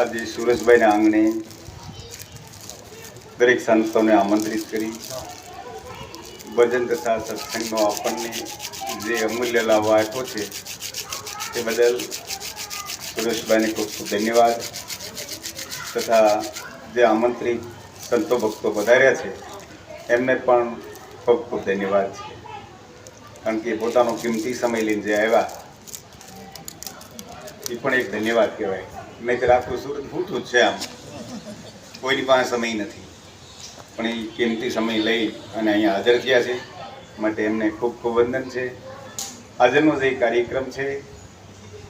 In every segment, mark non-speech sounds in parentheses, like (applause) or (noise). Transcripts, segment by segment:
આજે સુરેશભાઈના આંગણે દરેક સંતોને આમંત્રિત કરી. ભજન તથા સત્સંગનો આપણને જે અમૂલ્ય લાભ આપ્યો છે, તે બદલ સુરેશભાઈને ખૂબ ખૂબ ધન્યવાદ. તથા જે આમંત્રિત સંતો ભક્તો વધાર્યા છે, એમને પણ ખૂબ ખૂબ ધન્યવાદ છે. કારણ કે પોતાનો કિંમતી સમય લઈને જે આવ્યા, એ પણ એક ધન્યવાદ કહેવાય. નહીંતર આખું સુરત પૂરતું જ છે આમ. કોઈની પાસે સમય નથી. પણ એ કિંમતી સમય લઈ અને અહીંયા હાજર થયા છે. માટે એમને ખૂબ ખૂબ વંદન છે. આજનો જે કાર્યક્રમ છે,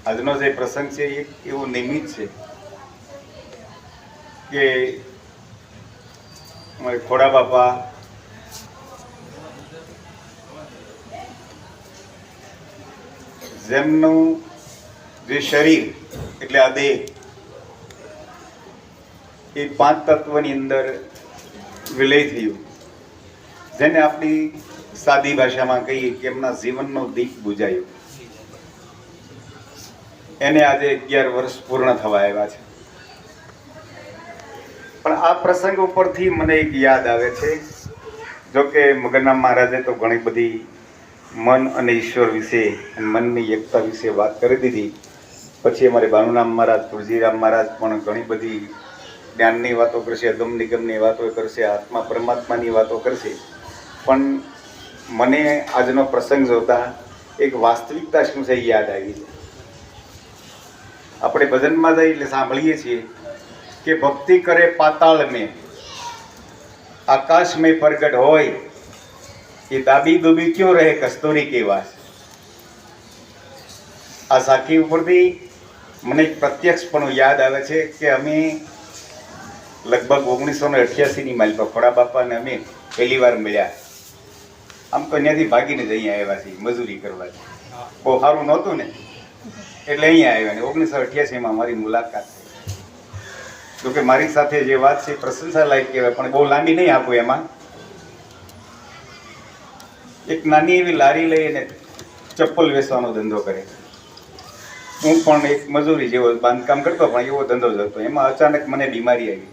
આજનો જે પ્રસંગ છે, એ એવો નિમિત્ત છે કે અમારે ખોડા બાપા જેમનું જે શરીર, એટલે આ દેહ એ પાંચ તત્વની અંદર વિલય થયું. જેને આપણી સાદી ભાષામાં કહીએ કે એમના જીવનનો દીપ બુજાયો. એને આજે અગિયાર વર્ષ પૂર્ણ થવા આવ્યા છે. પણ આ પ્રસંગ ઉપરથી મને એક યાદ આવે છે. જો કે મહારાજે તો ઘણી બધી મન અને ઈશ્વર વિશે મનની એકતા વિશે વાત કરી દીધી. પછી અમારે ભાનુરામ મહારાજ, તુલસીરામ મહારાજ પણ ઘણી બધી જ્ઞાનની વાતો કરશે અગમ નિગમની વાતો કરશે, આત્મા પરમાત્માની વાતો કરશે. પણ મને આજનો પ્રસંગ જોતા એક વાસ્તવિકતા શું છે યાદ આવી છે. આપણે ભજનમાં જઈ એટલે સાંભળીએ છીએ કે ભક્તિ કરે પાતાળ મેં આકાશ મેં પ્રગટ હોય, એ દાબી દુબી ક્યો રહે કસ્તુરી કે વાસ? આ સાખી ઉપરથી મને એક પ્રત્યક્ષપણું યાદ આવે છે કે અમે લગભગ ઓગણીસો ને અઠ્યાસીની માલ ખોડા બાપાને અમે પહેલી વાર મળ્યા. આમ તો ત્યાંથી ભાગીને જ અહીંયા આવ્યા છીએ મજૂરી કરવા બહુ સારું નહોતું ને? એટલે અહીંયા આવ્યા ને. ઓગણીસો અઠ્યાસીમાં મારી મુલાકાત થઈ. જોકે મારી સાથે જે વાત છે પ્રશંસા લાયક કહેવાય પણ બહુ લાંબી નહીં આપું એમાં. એક નાની એવી લારી લઈને ચપ્પલ વેચવાનો ધંધો કરે. હું પણ એક મજૂરી જેવો બાંધકામ કરતો પણ એવો ધંધો જ હતો. એમાં અચાનક મને બીમારી આવી.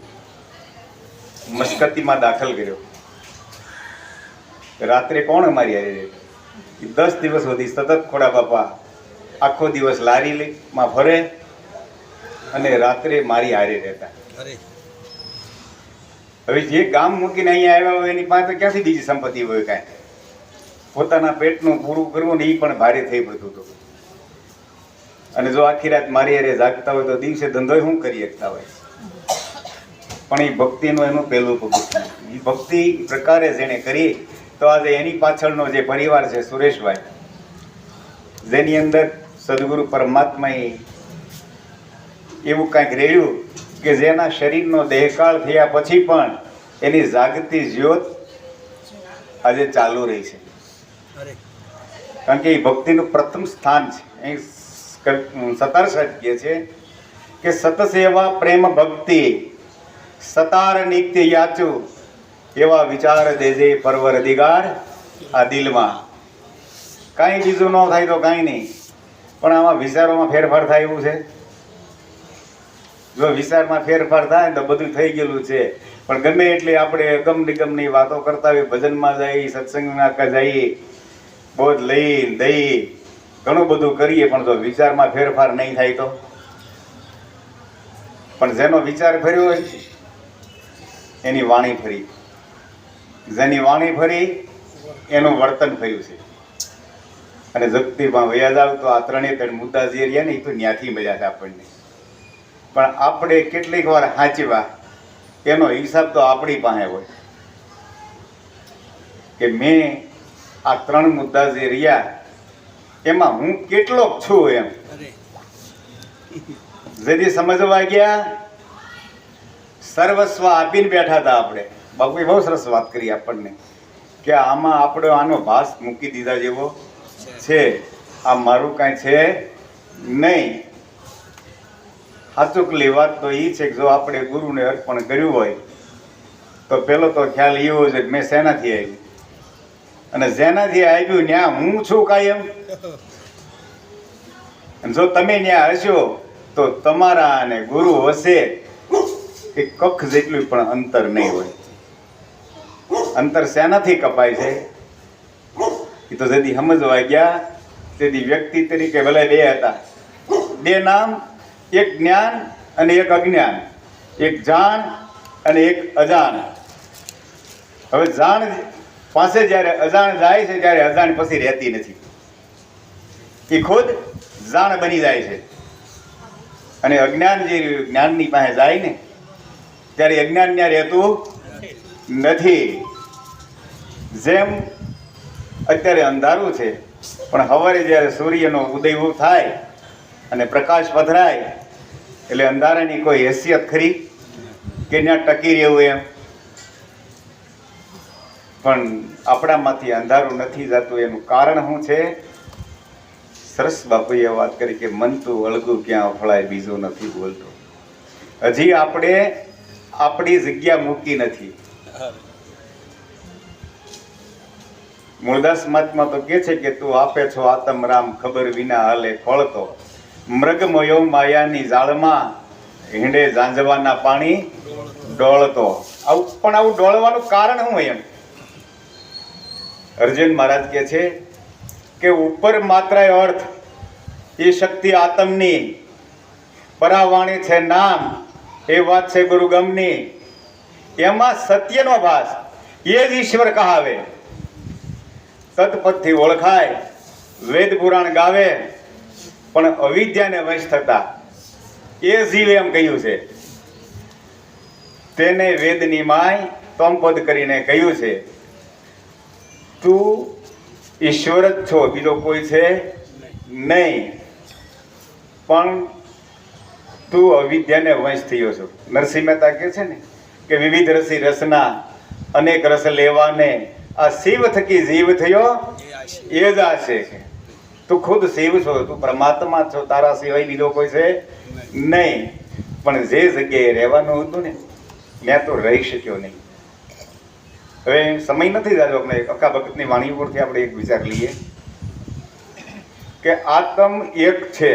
મસ્કતીમાં દાખલ કર્યો. રાત્રે કોણ અમારી હારે દસ દિવસ સુધી સતત ખોડા બાપા આખો દિવસ લારી લઈ માં ફરે અને રાત્રે મારી હારે રહેતા. હવે જે ગામ મૂકીને અહીંયા આવ્યા હોય એની પાસે ક્યાંથી બીજી સંપત્તિ હોય કાંઈ? પોતાના પેટનું પૂરું કરવું ને એ પણ ભારે થઈ પડતું હતું અને જો આખી રાત મારી હારે જાગતા હોય તો દિવસે ધંધો શું કરી શકતા હોય? પણ એ ભક્તિનું એનું પહેલું પગલું એ ભક્તિ પ્રકારે જેણે કરી, તો આજે એની પાછળનો જે પરિવાર છે સુરેશભાઈ, જેની અંદર સદગુરુ પરમાત્માએ એવું કાંઈક રેડ્યું કે જેના શરીરનો દેહકાળ થયા પછી પણ એની જાગતી જ્યોત આજે ચાલુ રહી છે. કારણ કે એ ભક્તિનું પ્રથમ સ્થાન છે. અહીં સતાર સાહેબ કહે છે કે સતસેવા પ્રેમ ભક્તિ સતાર નિત્ય યાચું એવા વિચાર દેજે પરવર દિગાર આ દિલમાં. કાંઈ બીજું ન થાય તો કાંઈ નહીં. પણ આમાં વિચારોમાં ફેરફાર થાય એવું છે. જો વિચારમાં ફેરફાર થાય તો બધું થઈ ગયેલું છે. પણ ગમે એટલે આપણે અગમ નિગમની વાતો કરતા હોય ભજનમાં જઈએ, સત્સંગના જઈએ બોધ લઈ દઈ ઘણું બધું કરીએ, પણ જો વિચારમાં ફેરફાર નહીં થાય તો? પણ જેનો વિચાર ફર્યો હોય એની વાણી ફરી જેની વાણી ફરી એનું વર્તન ફર્યું છે. અને જગતીમાં વયા જાવ તો આ ત્રણેય ત્રણ મુદ્દા જે રહ્યા ને એ તો ન્યાથી મળ્યા છે આપણને. પણ આપણે કેટલીક વાર સાચવા એનો હિસાબ તો આપણી પાસે હોય. કે મેં આ ત્રણ મુદ્દા જે રહ્યા એમાં હું કેટલોક છું એમ. જેથી સમજવા ગયા સર્વસ્વ આપીને બેઠા હતા આપણે. બાપુએ બહુ સરસ વાત કરી આપણને કે આમાં આપણે આનો ભાસ મૂકી દીધા જેવો છે. આ મારું કાંઈ છે નહીં. હાચુકલી વાત તો એ છે કે જો આપણે ગુરુને અર્પણ કર્યું હોય તો પેલો તો ખ્યાલ એવો છે કે મેં શેનાથી આવી અને જેનાથી આવ્યું ત્યાં હું છું કાયમ? (laughs) અને જો તમે ત્યાં હશો તો તમારા અને ગુરુ વચ્ચે એ કખ જેટલું પણ અંતર નહીં હોય. અંતર શેનાથી કપાય છે? એ તો જેથી સમજવા ગયા તેથી વ્યક્તિ તરીકે ભલે બે હતા. બે નામ, એક જ્ઞાન અને એક અજ્ઞાન. એક જાણ અને એક અજાણ. હવે જાણ પાસે જ્યારે અજાણ જાય છે, ત્યારે અજાણ પછી રહેતી નથી. એ ખુદ જાણ બની જાય છે. અને અજ્ઞાન જે જ્ઞાનની પાસે જાય ને ત્યારે અજ્ઞાન ત્યાં રહેતું નથી. જેમ અત્યારે અંધારું છે, પણ સવારે જ્યારે સૂર્યનો ઉદય થાય અને પ્રકાશ પધરાય, એટલે અંધારાની કોઈ હેસિયત ખરી કે ત્યાં ટકી રહેવું એમ? પણ આપણામાંથી અંધારું નથી જતું, એનું કારણ શું છે? સરસ બાપુએ વાત કરી કે મન તું અળગું, ક્યાં અફળાય બીજું નથી બોલતો. હજી આપણે આપણી જગ્યા મૂકી નથી. મૂળદાસ મહાત્મા તો કે છે કે તું આપે છો આતમ રામ, ખબર વિના હાલે ખોળતો. મૃગમયો માયાની જાળમાં હિંડે ઝાંઝવાના પાણી ડોળતો. આવું પણ આવું ડોળવાનું કારણ શું એમ? અર્જુન મહારાજ કે છે કે ઉપર માત્ર અર્થ એ શક્તિ આતમની. પરાવાણી છે નામ. એ વાત છે ગુરુ ગમની. એમાં સત્યનો ભાસ એ જ ઈશ્વર કહાવે. સતપથથી ઓળખાય, વેદ પુરાણ ગાવે, પણ અવિદ્યાને વંશ થતા. એ જીવે એમ કહ્યું છે. તેને વેદની માય તમપદ કરીને કહ્યું છે. તું ઈશ્વર જ છો, બીજો કોઈ છે નહીં. પણ તું અવિદ્યાને વંશ થયો છો. નરસિંહ મહેતા કહે છે ને કે વિવિધ રસી રસના, અનેક રસ લેવાને આ શિવ થકી જીવ થયો, એ જ આ છે. તું ખુદ શિવ છો, તું પરમાત્મા છો, તારા સિવાય બીજો કોઈ છે નહીં. પણ જે જગ્યાએ રહેવાનું હતું ને ત્યાં તો રહી શક્યો નહીં. હવે સમય નથી જાજો આપણે અખા ભગતની વાણી ઉપરથી આપણે એક વિચાર લઈએ કે આત્મ એક છે.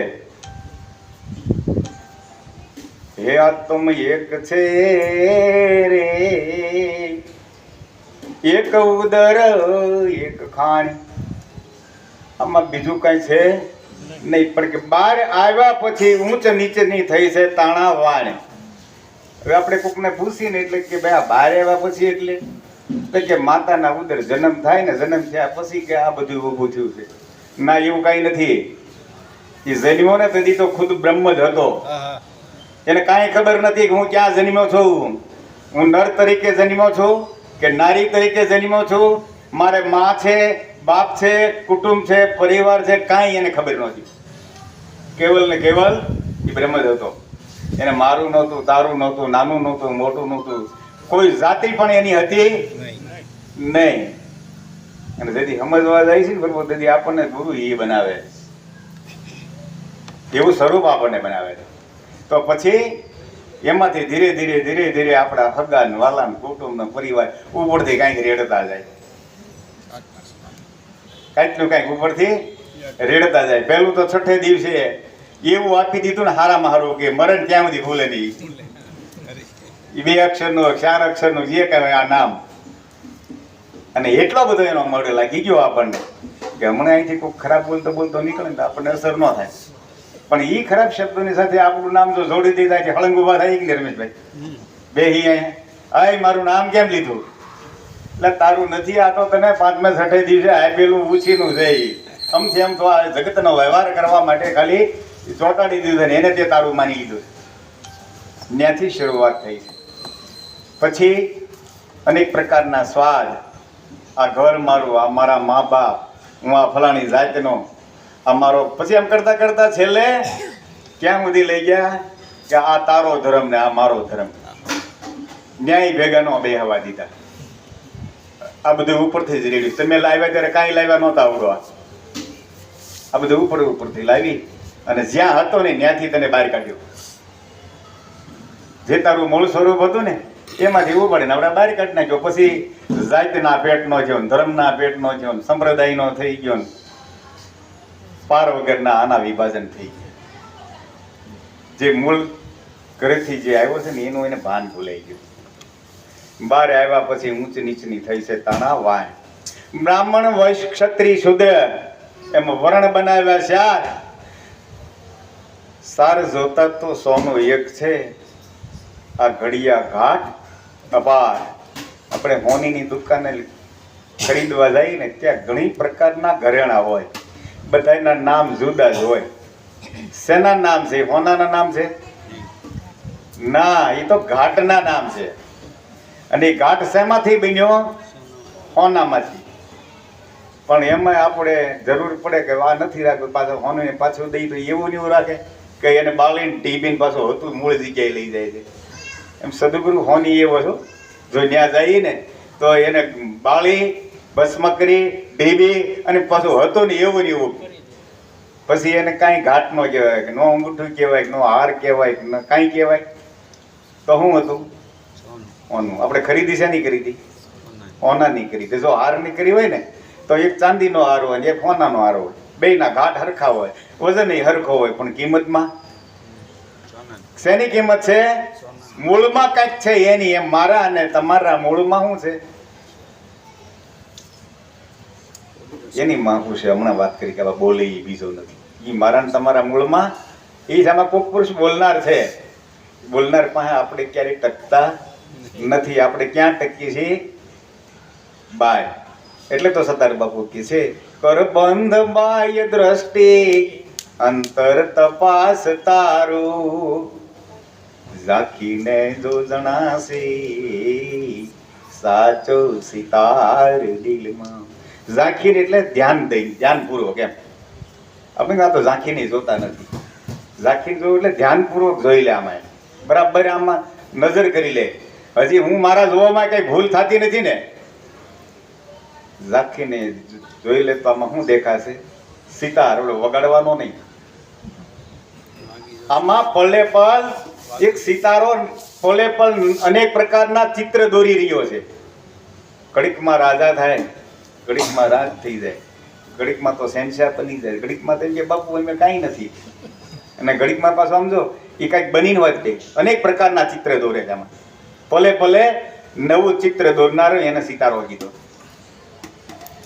હે આત્મ એક છે રે. એક ઉદર, એક ખાણ. આમાં બીજું કઈ છે નહીં, પણ કે બહાર આવ્યા પછી ઊંચ નીચેની થઈ છે તાણા વાણ. હવે આપણે કોકને પૂછીને એટલે કે ભાઈ આ બહાર આવ્યા પછી એટલે? એટલે કે માતાના ઉદર જન્મ થાય ને જન્મ થયા પછી કે આ બધું ઊભું થયું છે. ના, એવું કાંઈ નથી. એ જન્મ્યો ને તેથી તો ખુદ બ્રહ્મ જ હતો. એને કાંઈ ખબર નથી કે હું ક્યાં જન્મ્યો છું. હું નર તરીકે જન્મ્યો છું કે નારી તરીકે જન્મ્યો છું? મારે માં છે, બાપ છે, કુટુંબ છે, પરિવાર છે, કાંઈ એને ખબર નહોતી. કેવલ ને કેવલ એ બ્રહ્મ જ હતો. એને મારું નહોતું, તારું નહોતું, નાનું નહોતું, મોટું નહોતું. કોઈ જાતિ પણ એની હતી નહીં. અને જેથી સમજવા જાય છે ને બરોબર તેથી આપણને ગુરુ એ બનાવે એવું સ્વરૂપ આપણને બનાવે છે. તો પછી એમાંથી ધીરે ધીરે ધીરે ધીરે આપણા હગાન વાલાન કુટુંબ પરિવાર ઉપરથી કાંઈક રેડતા જાય. કાંઈકનું કાંઈક ઉપરથી રેડતા જાય. પહેલું તો છઠ્ઠે દિવસે એવું આપી દીધું ને હારામાં હારું કે મરણ ક્યાં સુધી ભૂલે નહીં. બે અક્ષરનું ચાર અક્ષરનું, જે કહેવાય આ નામ. અને એટલો બધો એનો મળે લાગી ગયો આપણને કે હમણાં અહીંથી કોઈ ખરાબ બોલતો બોલતો નીકળે ને આપણને અસર ન થાય. પણ એ ખરાબ શબ્દોની સાથે આપણું નામ જો જોડી દીધા કે હળંગ ઊભા થાય કે રમેશભાઈ. બે હી અહીંયા. આય મારું નામ કેમ લીધું? એટલે તારું નથી, આ તો તને પાંચમે છઠ્ઠે દિવસે આપેલું ઉછીનું છે ઈ. આમથી આમ તો આ જગતનો વ્યવહાર કરવા માટે ખાલી ચોંટાડી દીધું ને એને તે તારું માની લીધું ત્યાંથી શરૂઆત થઈ છે. પછી અનેક પ્રકારના સ્વાદ. આ ઘર મારું, આ મારા મા બાપ, હું આ ફલાણી જાતનો આ મારો પછી એમ કરતા કરતા છેલ્લે ક્યાં સુધી લઈ ગયા કે આ તારો ધર્મ ને આ મારો ધર્મ. ન્યાય ભેગા નો બે હવા દીધા. આ બધું ઉપરથી જ રેડ્યું. તમે લાવ્યા ત્યારે કાંઈ લાવ્યા નહોતા આવડો આ બધું ઉપર ઉપરથી લાવી અને જ્યાં હતો ને ત્યાંથી તને બહાર કાઢ્યો. જે તારું મૂળ સ્વરૂપ હતું ને, એમાંથી ઉપાડે ને આપણે બહાર કાઢી નાખ્યો. પછી જાતના પેટનો થયો ધર્મના પેટનો થયો સંપ્રદાયનો થઈ ગયો ને પાર વગરના આના વિભાજન થઈ ગયા. જે મૂળ ઘરેથી જે આવ્યો છે ને, એનું એને ભાન ભૂલાઈ ગયું. બહાર આવ્યા પછી ઊંચ નીચની થઈ છે તાણા વાય બ્રાહ્મણ વૈશ્ય ક્ષત્રિય શુદ્ર, એમાં વર્ણ બનાવ્યા ચાર સાર જોતા તો સોનું એક છે. આ ઘડિયા ઘાટ, અપાર. આપણે હોનીની દુકાને ખરીદવા જઈએ ને, ત્યાં ઘણી પ્રકારના ઘરેણા હોય. બધાના નામ જુદા જ હોય. શેના નામ છે? હોનાના નામ છે? ના એ તો ઘાટના નામ છે. અને ઘાટ શેમાંથી બન્યો? હોનામાંથી. પણ એમાં આપણે જરૂર પડે કે આ નથી રાખ્યું, પાછું હોનું પાછું દઈ તો એવું ને એવું રાખે કે એને બાળીને ટીપીને પાછું હતું મૂળ જગ્યાએ લઈ જાય છે. એમ સદગુરુ હોની એવો છો? જો ત્યાં જઈએ ને, તો એને બાળી ભસ્મ કરી ઢીબી અને પાછું હતું ને એવું ને એવું. પછી એને કાંઈ ઘાટ ન કહેવાય કે નો અંગૂઠું કહેવાય કે નો હાર કહેવાય કે ન કાંઈ કહેવાય. તો શું હતું? ઓનું આપણે ખરીદી શેની કરી હતી? ઓનાની કરી. હતી જો હારની કરી હોય ને તો એક ચાંદીનો હાર હોય ને એક ઓનાનો હાર હોય. બેયના ઘાટ હરખા હોય. વજન હરખો હોય પણ કિંમતમાં? શેની કિંમત છે? મૂળમાં કંઈક છે એની એમ. મારા અને તમારા મૂળમાં શું છે? એની માં શું છે, હમણાં વાત કરી કે બોલે એ બીજો નથી. એ મારા તમારા મૂળમાં એ સામે કોક પુરુષ બોલનાર છે. બોલનાર પાસે આપણે ક્યારેય ટકતા નથી. આપણે ક્યાં ટકીએ છીએ? બાય. એટલે તો સતાર બાપુ કે છે કરબંધ બાય દ્રષ્ટિ, અંતર તપાસ તારું. ઝાંખીને જો જણાશે, સાચો સિતાર દિલમાં. ઝાંખીને એટલે ધ્યાન દઈ, ધ્યાનપૂર્વક એમ. આપણે આ તો ઝાંખીને જોતા નથી. ઝાંખીને જોયું એટલે ધ્યાનપૂર્વક જોઈ લે આમાં. બરાબર આમાં નજર કરી લે. હજી હું મારા જોવામાં કઈ ભૂલ થતી નથી ને? ઝાંખીને જોઈ લે તો આમાં શું દેખાશે? સિતાર ઓલો વગાડવાનો નહીં. આમાં પલે પલ એક સિતારો પલે પલ અનેક પ્રકારના ચિત્ર દોરી રહ્યો છે. કડીકમાં રાજા થાય. ઘડીકમાં રાગ થઈ જાય. ઘડીકમાં તો શહેનશાહ બની જાય. ઘડીકમાં તો એમ કે બાપુ અમે કાંઈ નથી. અને ઘડીકમાં પાછું સમજો એ કાંઈક બનીને વાત દે અનેક પ્રકારના ચિત્ર દોરે છે આમાં. ભલે ભલે નવું ચિત્ર દોરનારો એને સિતારો કીધો.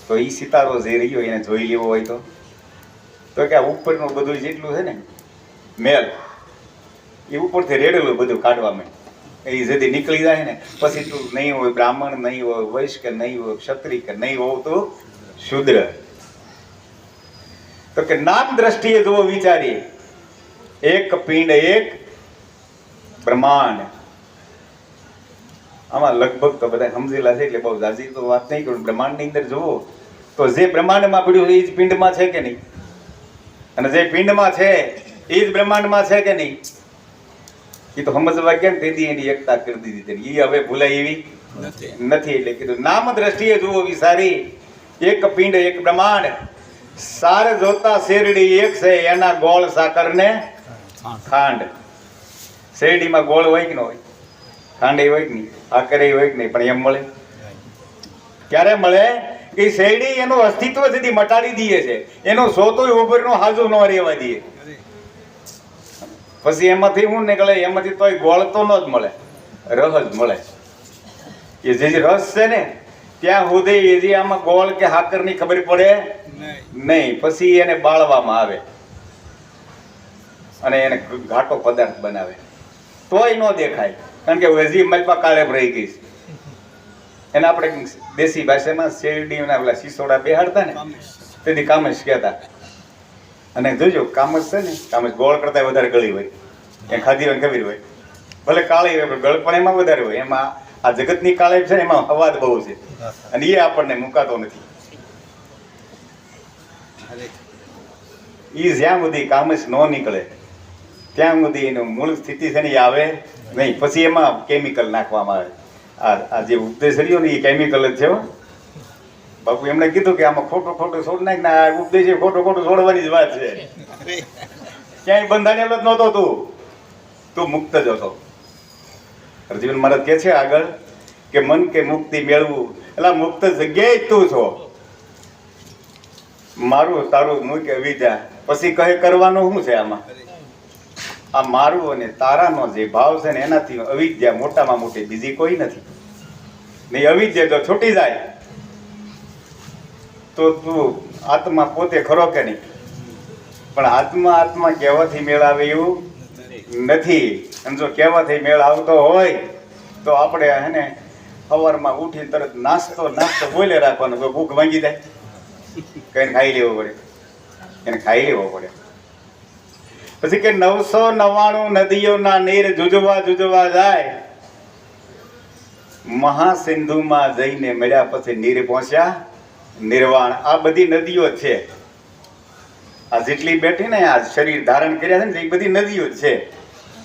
તો એ સિતારો જે રહ્યો એને જોઈ લેવો હોય તો. તો કે આ ઉપરનું બધું જેટલું છે ને, મેલ, એ ઉપરથી રેડેલું બધું કાઢવામાં એ જેથી નીકળી જાય ને, પછી તું નહીં હોય, બ્રાહ્મણ નહીં હોય, વૈશ્ય કે નહીં હોય, ક્ષત્રિય કે નહીં હોવ તો શુદ્ર. તો કે નામ દ્રષ્ટિએ જો વિચારીએ. એક પિંડ એક બ્રહ્માંડ. આમાં લગભગ તો બધા સમજેલા છે, એટલે બહુ જાજી તો વાત નહીં કરું, બ્રહ્માંડની અંદર જુઓ, તો જે બ્રહ્માંડમાં પડ્યું એ જ પિંડમાં છે કે નહીં? અને જે પિંડમાં છે, એ જ બ્રહ્માંડમાં છે કે નહીં? એ તો સમજવા કેમ તેથી એની એકતા કરી દીધી તેની. એ હવે ભૂલાય એવી નથી. એટલે કીધું નામ દ્રષ્ટિએ જુઓ વિસારી. એક પિંડ એક બ્રહ્માંડ. સાર જોતા શેરડી એક છે એના ગોળ સાકર ને ખાંડ. શેરડીમાં ગોળ હોય કે ન હોય? ખાંડ એ હોય કે નહીં? સાકર એ હોય કે નહીં? પણ એમ મળે? ક્યારે મળે? કે શેરડી એનું અસ્તિત્વ સુધી મટાડી દઈએ છે. એનો સોતોય ઉભરનો હાજુ ન રહેવા દઈએ. પછી એમાંથી શું નીકળે? એમાંથી તોય ગોળ તો ન જ મળે. જ મળે. એ જે જે રસ છે ને ત્યાં સુધી એ આમાં ગોળ કે હાકરની ખબર પડે? નહીં. પછી એને બાળવામાં આવે. અને એને ઘાટો પદાર્થ બનાવે. તોય ન દેખાય. કારણ કે હજી મલપા કાળે રહી ગઈ છે. એને આપણે દેશી ભાષામાં શેરડીના પેલા સિસોડા બેહાડતા ને તેથી કામશ કહેતા. અને જોજો કામસ છે ને કામસ ગોળ કરતા વધારે ગળી હોય. એ ખાધી હોય ખબર હોય. ભલે કાળી હોય, પણ ગળ પણ એમાં વધારે હોય. એમાં આ જગતની કાળી છે ને, એમાં અવાજ બહુ છે. અને એ આપણને મુકાતો નથી. એ જ્યાં સુધી કામસ ન નીકળે, ત્યાં સુધી એનું મૂળ સ્થિતિ છે ને, એ આવે નહીં. પછી એમાં કેમિકલ નાખવામાં આવે. આ આ જે ઉપદેશ રહ્યો ને, એ કેમિકલ જ છે હો. બાપુ એમણે કીધું કે આમાં ખોટું ખોટું છોડ નાખ ને આ ઉપદેશ ખોટું ખોટું છોડવાની જ વાત છે. ક્યાંય બંધાણેલો જ નહોતો તું. તું મુક્ત જ હતો. હરજીવન મહારાજ કે છે આગળ કે મન કે મુક્તિ મેળવું. એટલે મુક્ત જગ્યાએ જ તું છો. મારું તારું મૂકે વિજા પછી કહે કરવાનું શું છે આમાં? આ મારું અને તારાનો જે ભાવ છે ને એનાથી અવિદ્યા મોટામાં મોટી બીજી કોઈ નથી. નહીં અવિદ્યા તો છૂટી જાય તો તું આત્મા પોતે ખરો કે નહીં? પણ આત્મા આત્મા કહેવાથી મેળ આવે એવું નથી. અને જો કહેવાથી મેળ આવતો હોય, તો આપણે હેને સવારમાં ઉઠીને તરત નાસ્તો નાસ્તો બોલે રાખવાનો તો ભૂખ ભાંગી જાય? કઈને ખાઈ લેવો પડે. એને ખાઈ લેવો પડે. પછી કે નવસો નવ્વાણું નદીઓના નીર જુજવા જુજવા જાય. મહાસિંધુમાં જઈને મળ્યા પછી નીર પહોંચ્યા. નિર્વાણ. આ બધી નદીઓ છે. આ જેટલી બેઠી ને આ શરીર ધારણ કર્યા છે ને, એ બધી નદીઓ છે.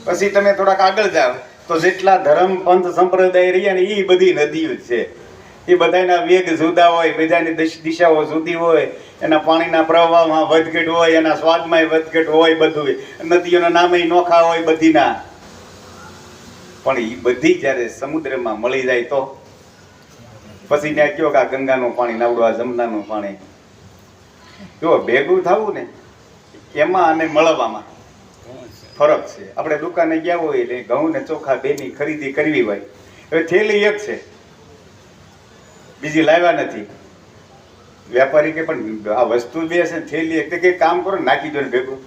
પછી તમે થોડાક આગળ જાઓ, તો જેટલા ધર્મ, પંથ, સંપ્રદાય રહ્યા ને એ બધી નદીઓ છે. એ બધાના વેગ જુદા હોય બધાની દિશાઓ જુદી હોય, એના પાણીના પ્રવાહમાં વધઘટ હોય, એના સ્વાદમાં વધઘટ હોય બધું નદીઓના નામે નોખા હોય બધીના. પણ એ બધી જ્યારે સમુદ્રમાં મળી જાય તો પછી ત્યાં કયો કે આ ગંગાનું પાણી નાવડું આ જમનાનું પાણી. જો ભેગું થવું ને, એમાં અને મળવામાં ફરક છે. આપણે દુકાને ગયા હોય એટલે ઘઉં ને ચોખા બેની ખરીદી કરવી હોય. હવે થેલી એક છે. બીજી લાવ્યા નથી. વેપારી કે પણ આ વસ્તુ બે છે થેલી એક. કંઈ કામ કરો નાખી દો ને ભેગું.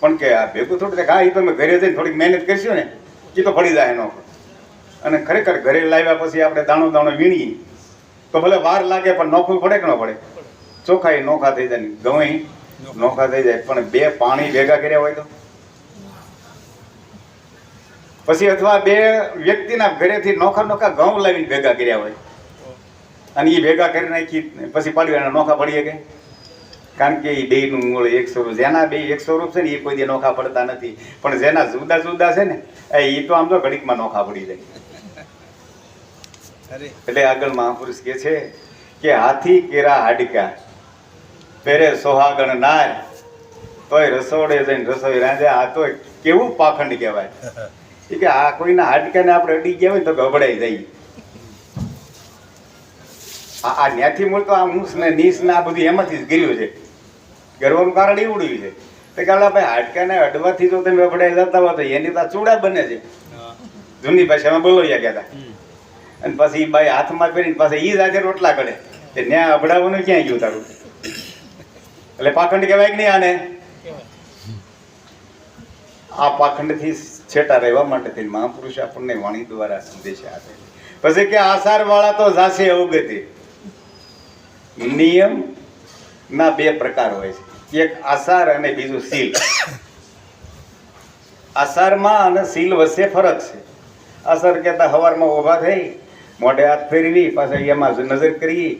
પણ કે આ ભેગું થોડું હા એ તમે ઘરે જઈને થોડીક મહેનત કરશો ને એ તો ફળી જાય એનો. અને ખરેખર ઘરે લાવ્યા પછી આપણે દાણો દાણો વીણીએ, તો ભલે વાર લાગે પણ નોખું પડે કે ન પડે? ચોખા એ નોખા થઈ જાય ગમે નોખા થઈ જાય, પણ બે પાણી ભેગા કર્યા હોય તો? પછી અથવા બે વ્યક્તિના ઘરેથી નોખા નોખા ઘઉં લાવીને ભેગા કર્યા હોય, અને એ ભેગા કરી નાખી પછી પાડી એના નોખા પડીએ કે? કારણ કે એ બેયનું મૂળ એક સ્વરૂપ, જેના બે એક સ્વરૂપ છે ને એ કોઈ દે નોખા પડતા નથી. પણ જેના જુદા જુદા છે ને, એ તો આમ તો ઘડીકમાં નોખા પડી જાય. એટલે આગળ મહાપુરુષ કે છે કે હાથી કેરા હાડકા. પેરે સોહાગણ નાર તોય રસોડે જઈને રસોઈ રાંધે. આ તો કેવું પાખંડ કહેવાય. (laughs) એ કે આ કોઈના હાડકાને આપણે અડી ગયા હોય તો ગભડાઈ જઈએ આ આ ન્યાથી મૂળ તો આ મૂસ ને નીસ ને આ બધું એમાંથી જ ગીર્યું છે. ગરવાનું કારણ એવડું છે. તો કે ભાઈ હાડકાને અડવાથી જો તમે ગભડાઈ જતા હોય તો એની તો ચૂડા બને છે. જૂની ભાષામાં બોલોયા ગયા હતા અને પછી ઈ બાઈ હાથમાં પહેરીને પાછા એ જ રોટલા કરે. તે ન્યા અભડાવવાનું ક્યાં ગયું તારું? એટલે પાખંડ કહેવાય કે નહીં આને? આ પાખંડથી છેટા રહેવા માટે થઈને મહાપુરુષ આપણને વાણી દ્વારા સંદેશ આપે પછી કે આસાર વાળા તો જાશે અવગતિ નિયમ ના બે પ્રકાર હોય છે. એક આસાર અને બીજું સીલ આસારમાં અને સીલ વચ્ચે ફરક છે. આસાર કહેતા હવારમાં ઊભા થઈ મોઢે હાથ ફેરવી, પાછા એમાં નજર કરી.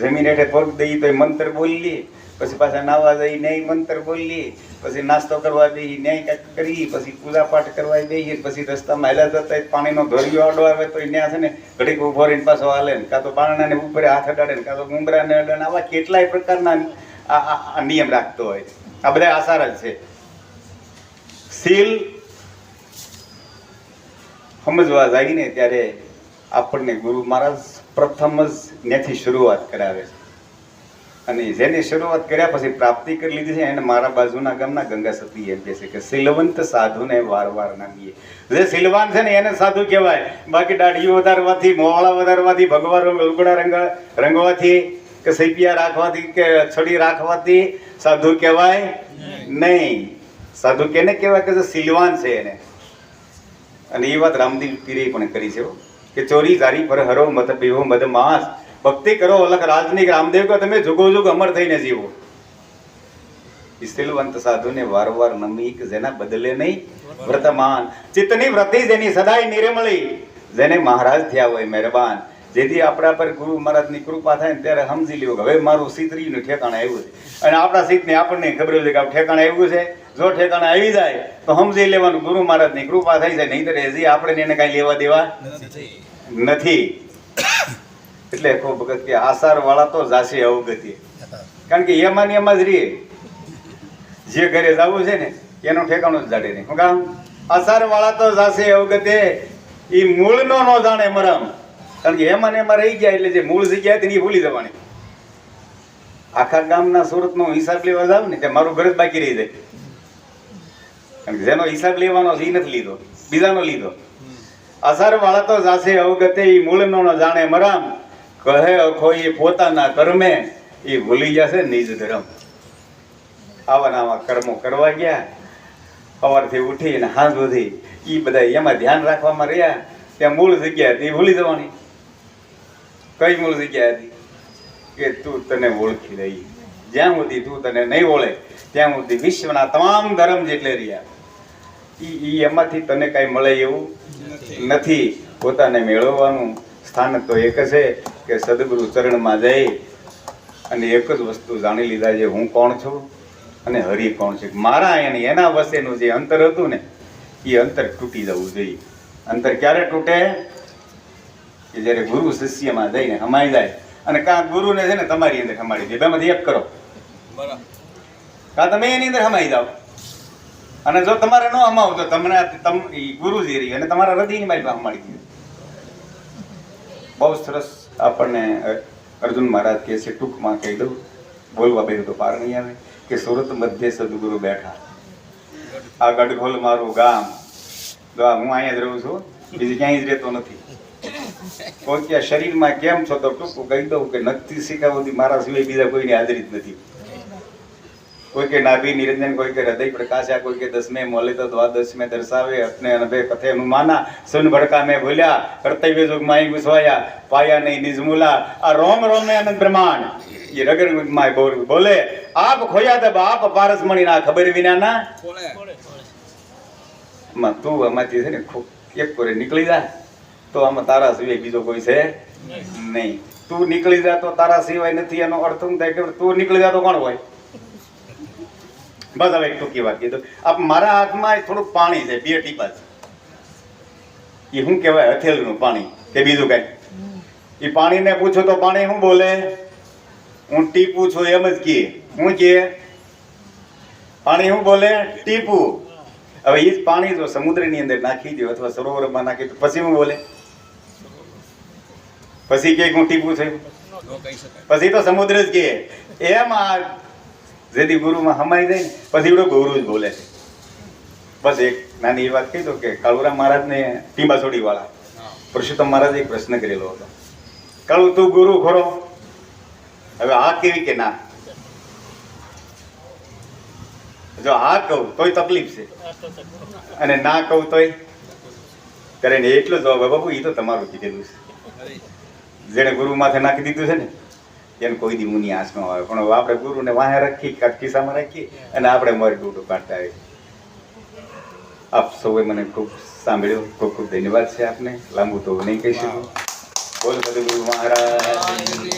જમીન હેઠે પગ દઈ તો મંત્ર બોલી. પછી પાછા નાવા જઈ, ન્યાય મંત્ર બોલી. પછી નાસ્તો કરવા દઈ ન્યાય કાંઈક કરી. પછી પૂજા પાઠ કરવા દઈએ પછી રસ્તામાં હેલા જતા પાણીનો ધોરિયો આડો આવે તો ત્યાં છે ને ઘડીક ઊભો રહીને પાછો હાલે ને. કાં તો બારણાને ઉપર હાથ અડાડે ને, કાં તો ગુમરાને અડાડે આવા કેટલાય પ્રકારના આ નિયમ રાખતો હોય. આ બધા આસાર જ છે. સીલ સમજવા જાય ને ત્યારે આપણને ગુરુ મહારાજ પ્રથમ જ ત્યાંથી શરૂઆત કરાવે છે. અને જેની શરૂઆત કર્યા પછી પ્રાપ્તિ કરી લીધી છે, એને મારા બાજુના ગામના ગંગા સતી એમ કહે છે કે સિલવંત સાધુને વાર વાર નામીએ. જે સિલવાન છે ને એને સાધુ કહેવાય. બાકી દાઢીઓ વધારવાથી મોવાળા વધારવાથી, ભગવાન રંગ, લુગડા રંગ, રંગવાથી કે સૈપિયા રાખવાથી કે છડી રાખવાથી સાધુ કહેવાય નહીં. સાધુ કેને કહેવાય? કે જે સિલવાન છે એને. અને એ વાત રામદેવ પીરે પણ કરી છે. કે ચોરી તારી પર હરો મત પીવો મધ માસ ભક્તિ કરો, અલગ રાજની રામદેવ કો, તમે જુગો જુગ અમર થઈને જીવો. ઈ સિલવંત સાધુને વારવાર નમી કે જેના બદલે નહીં, વર્તમાન. ચિત્તની વૃત્તિ જેની સદાય નિર્મળી. જેને મહારાજ થયા હોય મહેરબાન. જેથી આપણા પર ગુરુ મહારાજની કૃપા થાય ને ત્યારે સમજી લ્યો હવે મારું સીતરીનું ઠેકાણે આવ્યું છે. અને આપણા સીતને આપણને ખબર છે કે ઠેકાણે આવ્યું છે. જો ઠેકાણે આવી જાય તો સમજી લેવાનું ગુરુ મહારાજની કૃપા થઈ જાય નહીં તો હજી આપણે એને કાંઈ લેવા દેવા નથી. એટલે ખૂબ કે આસાર વાળા તો જાશે અવગતિ કારણ કે એમાં ને એમાં જ રહીએ જે ઘરે જવું છે ને એનું ઠેકાણું જ જાડે નહીં. કામ અસર વાળા તો જાશે અવગતે એ મૂળનો નો જાણે મરમ. કારણ કે એમાં એમાં રહી ગયા એટલે જે મૂળ જગ્યા હતી ને એ ભૂલી જવાની. આખા ગામના સુરતનો હિસાબ લેવા જાવ ને તે મારું ઘર જ બાકી રહી જાય. જેનો હિસાબ લેવાનો છે એ નથી લીધો. બીજાનો લીધો. અસર વાળા તો જાશે અવગતે એ મૂળનો જાણે મરામ. કહે અખો એ પોતાના કર્મે એ ભૂલી જશે નિજ ધર્મ. આવા નવા કર્મો કરવા ગયા. સવારથી ઉઠીને હાથ સુધી એ બધા એમાં ધ્યાન રાખવામાં રહ્યા. ત્યાં મૂળ જગ્યા હતી એ ભૂલી જવાની. કઈ મૂળ જગ્યા હતી? કે તું તને ઓળખી રહી. જ્યાં સુધી તું તને નહીં ઓળે ત્યાં સુધી વિશ્વના તમામ ધર્મ જેટલે રહ્યા. ઈ ઈ એમાંથી તને કાંઈ મળે એવું નથી. પોતાને મેળવવાનું સ્થાન તો એક છે કે સદગુરુ ચરણમાં જઈ અને એક જ વસ્તુ જાણી લીધા છે હું કોણ છું અને હરિ કોણ છે? મારા અને એના વચ્ચેનું જે અંતર હતું ને એ અંતર તૂટી જવું જોઈએ. અંતર ક્યારે તૂટે? કે જ્યારે ગુરુ શિષ્યમાં જઈને હમાઈ જાય અને કાં ગુરુને છે ને તમારી અંદર હમાડી દે. બેમાંથી એક કરો. કાં તમે એની અંદર સમાઈ જાઓ અને જો તમારે ન હમાવું તો તમને તમ ગુરુજી રહી અને તમારા હૃદયની મારી પાસે હમાડી દીધું. બહુ સરસ આપણને અર્જુન મહારાજ કહે છે, ટૂંકમાં કહી દઉં. બોલવા બેઠું તો પાર નહીં આવે, કે સુરત મધ્ય સદગુરુ બેઠા. આ ગઢગોલ મારું ગામ. જો હું અહીંયા જ રહું છું, બીજી ક્યાંય જ રહેતો નથી. કોઈ કે શરીરમાં કેમ છો તો ટૂંકું કહી દઉં કે નથી શીખાવતી મારા સિવાય બીજા કોઈની હાજરી જ નથી. કોઈ કે નાભી નિરંજન કોઈ કે હૃદય પ્રકાશ્યા કોઈ કે દસમે મોલે તો દ્વાદશ મેં દર્શાવે અપને અનભે કથે અનુમાના. સુન ભડકા મેં ભૂલ્યા કર્તવ્ય જોગ માઈ ઘુસવાયા પાયા નહીં નિજમુલા આ રોમ રોમ ને અનંત બ્રહ્માંડ. એ રગન માય બોલ બોલે આપ ખોયા તો બાપ પારસ મણી ના ખબર વિના ના. માં તું આમાંથી છે ને ખૂબ એક કોરે નીકળી જા. તો આમાં તારા સિવાય બીજો કોઈ છે? નહીં. તું નીકળી જા તો તારા સિવાય નથી એનો અર્થ શું થાય? કે તું નીકળી જા તો કોણ હોય? બસ હવે એક ટૂંકી વાત કીધું. આપ મારા હાથમાં થોડુંક પાણી છે બે ટીપા છે. એ શું કહેવાય હથેળનું પાણી કે બીજું કઈ? એ પાણીને પૂછો તો પાણી શું બોલે? હું ટીપું છું એમ જ કહે. હું કહે પાણી શું બોલે? ટીપું. હવે એ જ પાણી જો સમુદ્રની અંદર નાખી દો અથવા સરોવરમાં નાખી દો પછી હું બોલે? પછી કે હું ટીપું છું પછી તો સમુદ્ર જ કહે. એમ આ જેથી ગુરુમાં હમાઈ જાય પછી એવડો ગુરુ જ બોલે છે. બસ એક નાની એ વાત કહી દો કે કાળુરામ મહારાજને ટીંબાસોડી વાળા પુરુષોત્તમ મહારાજે એક પ્રશ્ન કરેલો હતો. કાળુ તું ગુરુ ખરો? હવે આ કેવી કે ના? જો હા કહું તોય તકલીફ છે. અને ના કહું તોય? ત્યારે એટલો જવાબ બાબુ એ તો તમારું કીધેલું છે. જેણે ગુરુ માથે નાખી દીધું છે ને એને કોઈ દી મુની આસ ન આવે પણ આપણે ગુરુને વાહે રાખી ખિસ્સામાં રાખીએ અને આપણે મારી ડૂડું કાઢતા આવીએ. આપ સૌએ મને ખૂબ સાંભળ્યો. ખૂબ ખૂબ ધન્યવાદ છે આપને. લાંબુ તો નહીં કહી શકું. બોલ સદગુરુ મહારાજ.